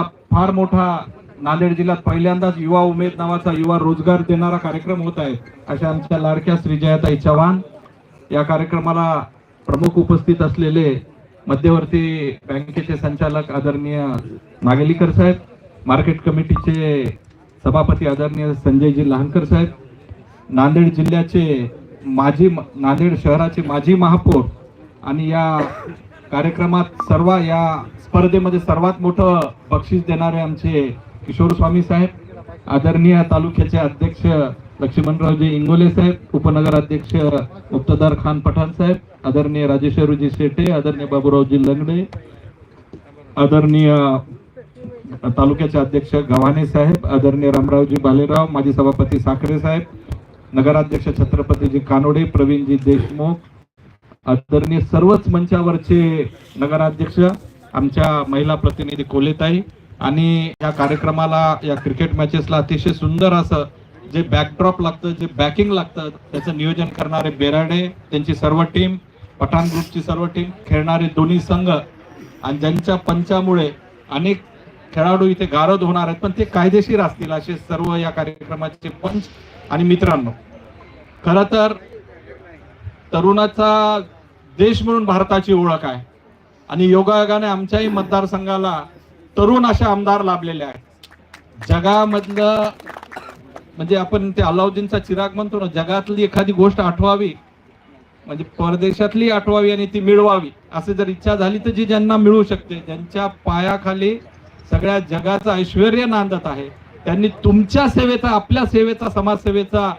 फार मोठा नांदेड जिल्ह्यात पहिल्यांदाच युवा उमेद नावाचा युवा रोजगार देणारा कार्यक्रम होत आहे अशा आमच्या लाडक्या श्रीजयाताई चव्हाण. या कार्यक्रमाला प्रमुख उपस्थित असलेले मध्यवर्ती बँकेचे संचालक आदरणीय नागेलीकर साहेब मार्केट कमिटीचे सभापती आदरणीय संजयजी लहानकर साहेब नांदेड जिल्ह्याचे माजी नांदेड शहराचे माजी महापौर आणि या कार्यक्रमात सर्व या स्पर्धेमध्ये सर्वात मोठं बक्षीस देणारे आमचे किशोर स्वामी साहेब आदरणीय तालुक्याचे अध्यक्ष लक्ष्मणरावजी इंगोले साहेब उपनगर अध्यक्ष मुक्तदार खान पठाण साहेब आदरणीय राजेश्वरजी शेटे आदरणीय बाबूरावजी लंगडे आदरणीय तालुक्याचे अध्यक्ष गव्हाणे साहेब आदरणीय रामरावजी बालेराव माजी सभापती साखरे साहेब नगराध्यक्ष छत्रपतीजी कानोडे प्रवीणजी देशमुख आदरणीय सर्वच मंचावरचे नगराध्यक्ष आमच्या महिला प्रतिनिधी कोलेताई आणि या कार्यक्रमाला या क्रिकेट मॅचेसला अतिशय सुंदर असं जे बॅकड्रॉप लागतं जे बॅकिंग लागतं त्याचं नियोजन करणारे बेराडे त्यांची सर्व टीम पठाण ग्रुपची सर्व टीम खेळणारे दोन्ही संघ आणि ज्यांच्या पंचामुळे अनेक खेळाडू इथे गारद होणार आहेत पण ते कायदेशीर असतील असे सर्व या कार्यक्रमाचे पंच आणि मित्रांनो. खर तर तरुणाचा देश म्हणून भारताची ओळख आहे. आणि योगायोगाने आमच्याही मतदारसंघाला तरुण असे आमदार लाभलेले आहेत. जगामधलं म्हणजे आपण ते अलाउद्दीनचा चिराग म्हणतो ना जगातली एखादी गोष्ट आठवावी म्हणजे परदेशातली आठवावी आणि ती मिळवावी असे जर इच्छा झाली तर जी ज्यांना मिळू शकते ज्यांच्या पायाखाली सगळ्या जगाचं ऐश्वर नांदत आहे त्यांनी तुमच्या सेवेचा आपल्या सेवेचा समाजसेवेचा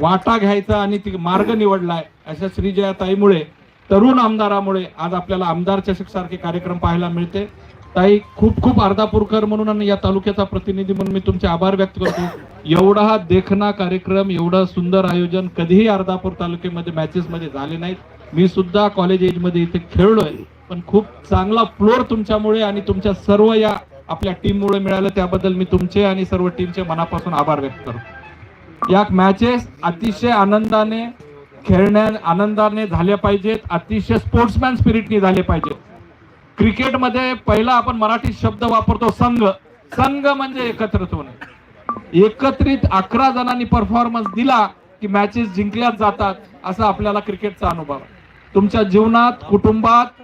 वाटा घ्यायचा आणि ती मार्ग निवडलाय अशा श्रीजयाताईमुळे तरुण आमदारामुळे आज आपल्याला आमदार चषक सारखे कार्यक्रम पाहायला मिळते. ताई खूप खूप अर्धापूरकर म्हणून आणि या तालुक्याचा प्रतिनिधी म्हणून मी तुमचे आभार व्यक्त करतो. एवढा हा देखना कार्यक्रम एवढं सुंदर आयोजन कधीही अर्धापूर तालुक्यामध्ये मॅचेस मध्ये झाले नाहीत. मी सुद्धा कॉलेज एजमध्ये इथे खेळलोय पण खूप चांगला फ्लोर तुमच्यामुळे आणि तुमच्या सर्व या आपल्या टीममुळे मिळालं. त्याबद्दल मी तुमचे आणि सर्व टीमचे मनापासून आभार व्यक्त करतो. या मॅचेस अतिशय आनंदाने खेळण्या आनंदाने झाल्या पाहिजेत. अतिशय स्पोर्ट्समॅन स्पिरिटने झाले पाहिजेत. क्रिकेटमध्ये पहिला आपण मराठी शब्द वापरतो संघ. संघ म्हणजे एकत्रित होणे. एकत्रित अकरा जणांनी परफॉर्मन्स दिला की मॅचेस जिंकल्याच जातात असा आपल्याला क्रिकेटचा अनुभव तुमच्या जीवनात कुटुंबात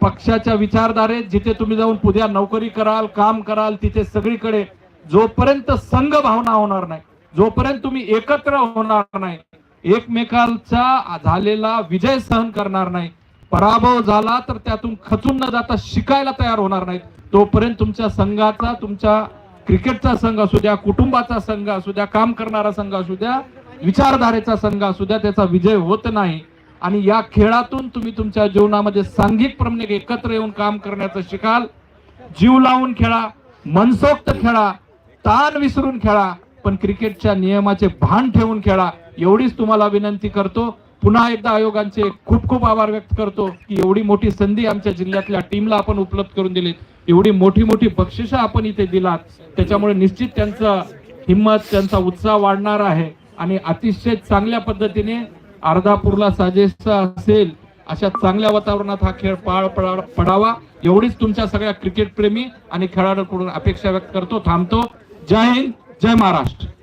पक्षाच्या विचारधारेत जिथे तुम्ही जाऊन उद्या नोकरी कराल काम कराल तिथे सगळीकडे जोपर्यंत संघ भावना होणार नाही जोपर्यंत तुम्ही एकत्र होणार नाही एकमेकांचा झालेला विजय सहन करणार नाही पराभव झाला तर त्यातून खचून न जाता शिकायला तयार होणार नाहीत तोपर्यंत तुमच्या संघाचा तुमच्या क्रिकेटचा संघ असू द्या कुटुंबाचा संघ असू द्या काम करणारा संघ असू द्या विचारधारेचा संघ असू द्या त्याचा विजय होत नाही. आणि या खेळातून तुम्ही तुमच्या जीवनामध्ये सांघिकप्रमाणे एकत्र येऊन काम करण्याचं शिकाल. जीव लावून खेळा मनसोक्त खेळा ताण विसरून खेळा. पण क्रिकेटच्या नियमाचे भान ठेवून खेळा. एवढीच तुम्हाला विनंती करतो. पुन्हा एकदा आयोगांचे खूप खूप आभार व्यक्त करतो की एवढी मोठी संधी आमच्या जिल्ह्यातल्या टीमला आपण उपलब्ध करून दिली एवढी मोठी मोठी बक्षिसं आपण इथे दिलात. त्याच्यामुळे निश्चित त्यांचा हिंमत त्यांचा उत्साह वाढणार आहे. आणि अतिशय चांगल्या पद्धतीने अर्धापूरला साजेसा असेल अशा चांगल्या वातावरणात हा खेळ पार पडा- पडावा. एवढीच तुमच्या सगळ्या क्रिकेट प्रेमी आणि खेळाडूकडून अपेक्षा व्यक्त करतो थांबतो. जय हिंद. जय महाराष्ट्र.